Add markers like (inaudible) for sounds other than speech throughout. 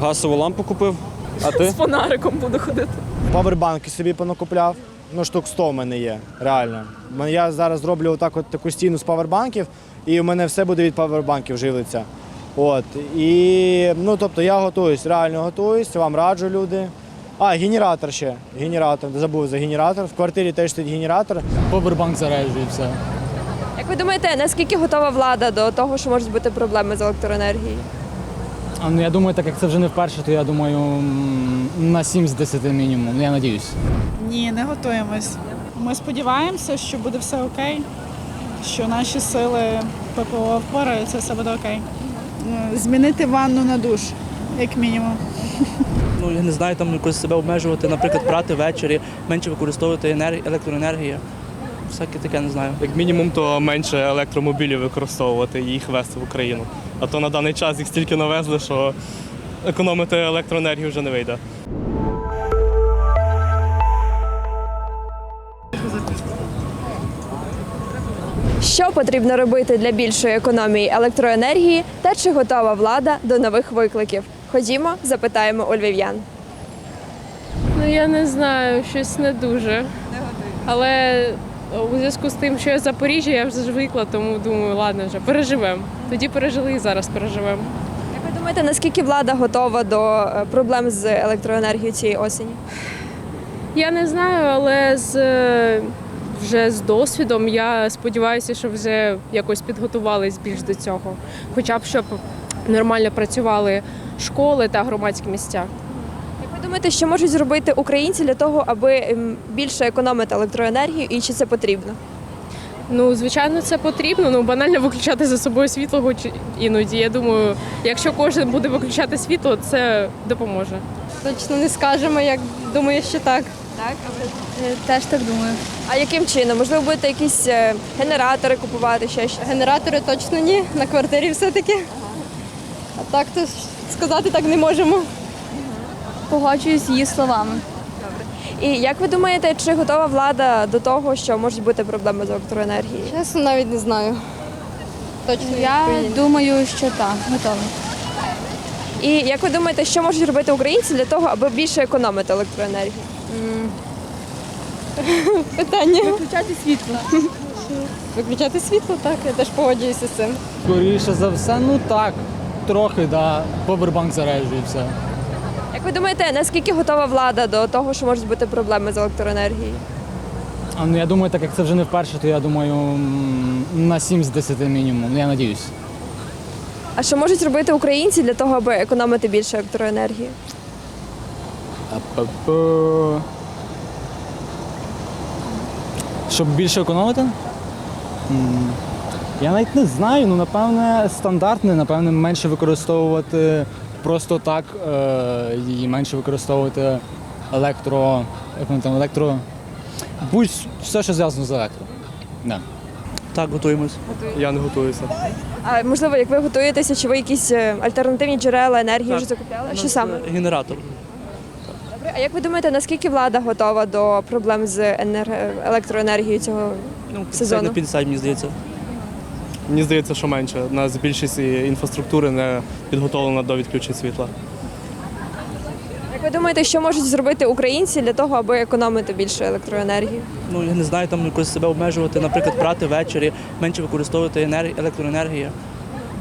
Газову лампу купив. А ти? З фонариком буду ходити. Павербанки собі понакупляв. Ну, штук 100 в мене є, реально. Я зараз зроблю отак от таку стіну з павербанків, і у мене все буде від павербанків живиться. От. І, ну, тобто я готуюсь, реально готуюсь, вам раджу люди. А, генератор ще. Генератор, забув за генератор. В квартирі теж стоїть генератор. Повербанк заряджує все. Як ви думаєте, наскільки готова влада до того, що можуть бути проблеми з електроенергією? А ну я думаю, так як це вже не вперше, то я думаю на 7 з 10 мінімум. Ну, Я надіюсь. Ні, не готуємось. Ми сподіваємося, що буде все окей, що наші сили ППО впораються, все буде окей. Е, Змінити ванну на душ, як мінімум. Ну я не знаю, там якось себе обмежувати, наприклад, прати ввечері, менше використовувати енергію, електроенергію. Всяке таке не знаю. Як мінімум, то менше електромобілів використовувати і їх вести в Україну. А то на даний час їх стільки навезли, що економити електроенергію вже не вийде. Що потрібно робити для більшої економії електроенергії та чи готова влада до нових викликів? Ходімо, запитаємо у львів'ян. Ну я не знаю, щось не дуже. Але у зв'язку з тим, що я з Запоріжжя, я вже звикла, тому думаю, ладно, вже переживемо. Тоді пережили і зараз переживемо. Як ви думаєте, наскільки влада готова до е, проблем з електроенергією цієї осені? Я не знаю, але з е, вже з досвідом я сподіваюся, що вже якось підготувались більш до цього. Хоча б щоб нормально працювали школи та громадські місця. Думаєте, що можуть зробити українці для того, аби ем, більше економити електроенергію і чи це потрібно? Ну, звичайно, це потрібно. Ну, банально виключати за собою світло хоч іноді. Я думаю, якщо кожен буде виключати світло, це допоможе. Точно не скажемо, як думаю, що так. Так. Теж так думаю. А яким чином? Можливо, будете якісь е, генератори купувати, ще щось? Генератори точно ні, на квартирі все-таки. А так то сказати так не можемо. Погоджуюсь з її словами. І як ви думаєте, чи готова влада до того, що можуть бути проблеми з електроенергією? Чесно, навіть не знаю. Точно Я думаю, що так, готова. І як ви думаєте, що можуть робити українці для того, аби більше економити електроенергію? (laughs) питання. Включати світло. Виключати світло, так, я теж погоджуюся з цим. Скоріше за все, ну так, трохи, да. Повербанк заряджує все. Як ви думаєте, наскільки готова влада до того, що можуть бути проблеми з електроенергією? А ну я думаю, так як це вже не вперше, то я думаю м, на 7 з 10 мінімум. Я надіюсь. А що можуть робити українці для того, аби економити більше електроенергії? А-па-па. Щоб більше економити? М, Я навіть не знаю. Ну, напевне, стандартне, напевне, менше використовувати просто так е, і менше використовувати електро. Як воно там, електро. Будь все, що зв'язано з електро. Да. Так, готуємось. Я не готуюся. А можливо, як ви готуєтеся, чи ви якісь е, альтернативні джерела енергії вже закупляли? Що саме? Генератор. Добре. А як ви думаєте, наскільки влада готова до проблем з енер- електроенергією цього? Ну, Сезону. на 50, мені здається. Мені здається, що менше. У нас більшість інфраструктури не підготовлена до відключень світла. Як ви думаєте, що можуть зробити українці для того, аби економити більше електроенергії? Ну я не знаю, там якось себе обмежувати, наприклад, прати ввечері, менше використовувати енергію, електроенергію.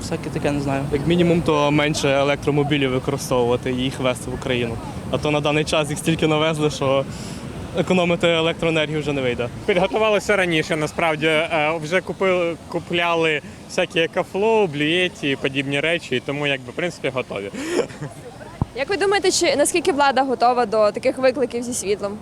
Всяке таке не знаю. Як мінімум, то менше електромобілів використовувати і їх вести в Україну. А то на даний час їх стільки навезли, що економити електроенергію вже не вийде. Підготувалися раніше, насправді Е, вже купили, купляли всякі екофлоу, блюєті і подібні речі, і тому якби в принципі готові. Як ви думаєте, чи наскільки влада готова до таких викликів зі світлом?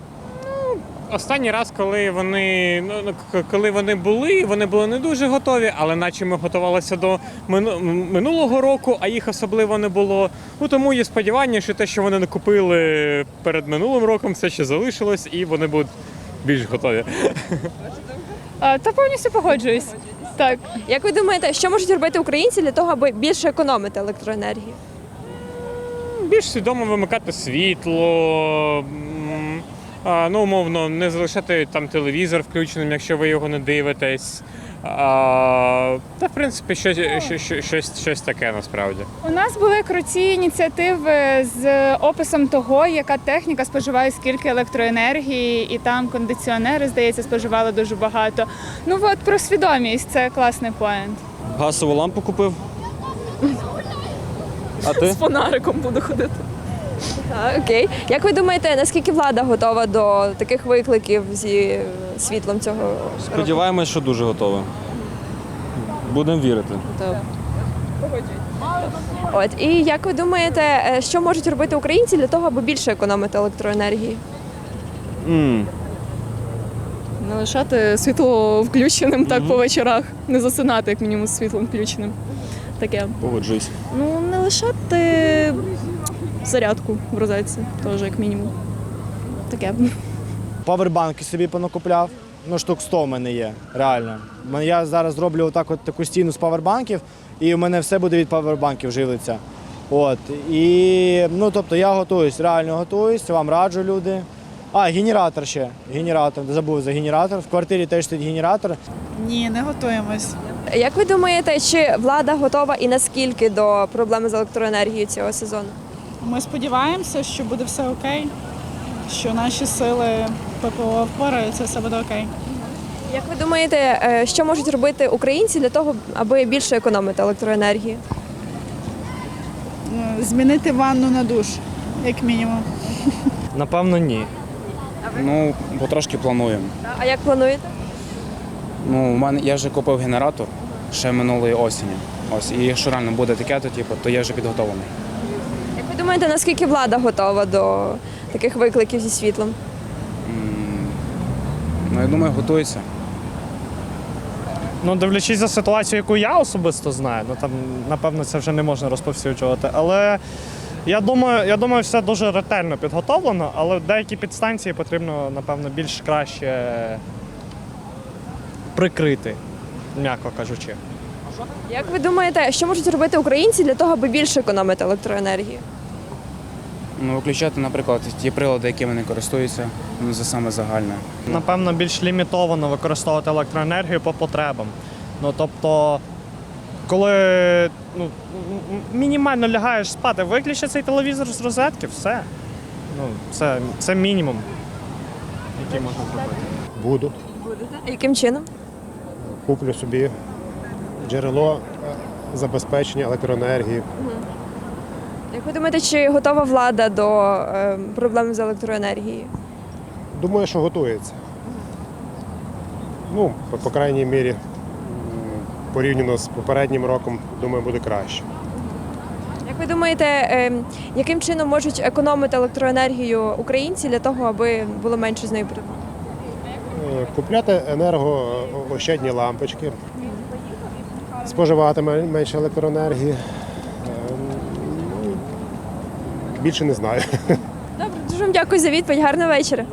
Останній раз, коли вони ну ну, коли вони були, вони були не дуже готові, але наче ми готувалися до минулого року, а їх особливо не було. Ну тому є сподівання, що те, що вони не купили перед минулим роком, все ще залишилось, і вони будуть більш готові. Та повністю погоджуюсь. Так. Як ви думаєте, що можуть робити українці для того, аби більше економити електроенергію? більш свідомо вимикати світло. Ну, умовно, не залишати там телевізор включеним, якщо ви його не дивитесь. А, та, в принципі, щось, щось, щось, щось таке насправді. У нас були круті ініціативи з описом того, яка техніка споживає скільки електроенергії, і там кондиціонери, здається, споживали дуже багато. Ну от про свідомість це класний поінт. Газову лампу купив. А ти? фонариком буду ходити. Окей. Як ви думаєте, наскільки влада готова до таких викликів зі світлом цього? року? Сподіваємось, що дуже готове. Будемо вірити. От і як ви думаєте, е, що можуть робити українці для того, аби більше економити електроенергії? м Не лишати світло включеним так по вечорах, не засинати, як мінімум, з світлом включеним. Таке. Погоджуюсь. Ну, не лишати зарядку в розетці, теж як мінімум. Таке. Павербанки собі понакупляв. Ну, штук 100 в мене є, реально. Я зараз зроблю отак от таку стіну з павербанків, і у мене все буде від павербанків живиться. От. І, ну, тобто я готуюсь, реально готуюсь, вам раджу люди. А, генератор ще. Генератор, забув за генератор. В квартирі теж стоїть генератор. Ні, не готуємось. Як ви думаєте, чи влада готова і наскільки до проблеми з електроенергією цього сезону? Ми сподіваємося, що буде все окей, що наші сили ППО впораються, все буде окей. Як ви думаєте, е, що можуть робити українці для того, аби більше економити електроенергії? Е, Змінити ванну на душ, як мінімум. Напевно, ні. Ну, потрошки плануємо. А як плануєте? Ну, у мене я вже купив генератор ще минулої осені. Ось, і якщо реально буде таке, то типу, то я вже підготовлений. Думаєте, наскільки влада готова до таких викликів зі світлом? Ну, я думаю, готується. Ну, дивлячись за ситуацію, яку я особисто знаю, ну там напевно це вже не можна розповсюджувати. Але я думаю, я думаю, все дуже ретельно підготовлено, але деякі підстанції потрібно, напевно, більш краще прикрити, м'яко кажучи. Як ви думаєте, що можуть робити українці для того, аби більше економити електроенергію? Ну, виключати, наприклад, ті прилади, якими не користуються, ну, це саме загальне. Напевно, більш лімітовано використовувати електроенергію по потребам. Ну тобто, коли ну, мінімально лягаєш спати, виключи цей телевізор з розетки, все. Ну, це, це мінімум, який можна зробити. Буду. А яким чином? Куплю собі джерело е, забезпечення електроенергії. Як ви думаєте, чи готова влада до е, проблем з електроенергією? Думаю, що готується. Ну, по, по крайній мірі, м, порівняно з попереднім роком, думаю, буде краще. Як ви думаєте, е, яким чином можуть економити електроенергію українці для того, аби було менше з нею проблем? Е, Купляти енергоощадні лампочки, споживати мен- менше електроенергії. Е, ну, Більше не знаю. Добре, дуже вам дякую за відповідь. Гарного вечора.